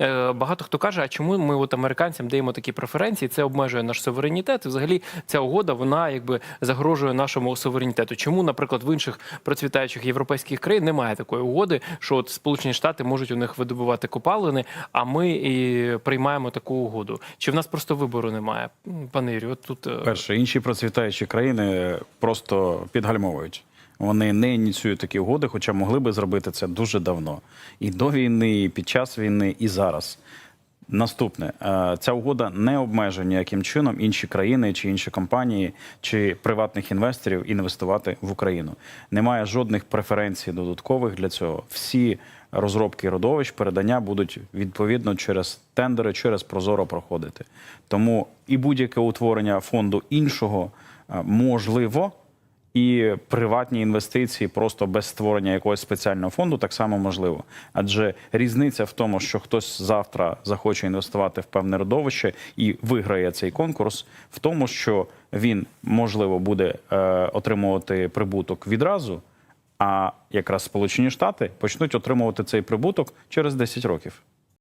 е, багато хто каже, а чому ми от американцям даємо такі преференції? Це обмежує наш суверенітет. І взагалі ця угода вона якби загрожує нашому суверенітету. Чому, наприклад, в інших процвітаючих європейських країн немає такої угоди, що от Сполучені Штати можуть у них видобувати копалини, а ми і приймаємо таку угоду? Чи в нас просто вибору немає? Пане Юрію, от тут е, Перше, інші процвітаючі країни просто підгальмовують. Вони не ініціюють такі угоди, хоча могли би зробити це дуже давно. І до війни, і під час війни, і зараз. Наступне, Е, ця угода не обмежує ніяким чином інші країни чи інші компанії чи приватних інвесторів інвестувати в Україну. Немає жодних преференцій додаткових для цього. Всі розробки родовищ, передання будуть відповідно через тендери, через прозоро проходити. Тому і будь-яке утворення фонду іншого е, можливо. І приватні інвестиції просто без створення якогось спеціального фонду так само можливо. Адже різниця в тому, що хтось завтра захоче інвестувати в певне родовище і виграє цей конкурс, в тому, що він можливо буде е, отримувати прибуток відразу, а якраз Сполучені Штати почнуть отримувати цей прибуток через 10 років.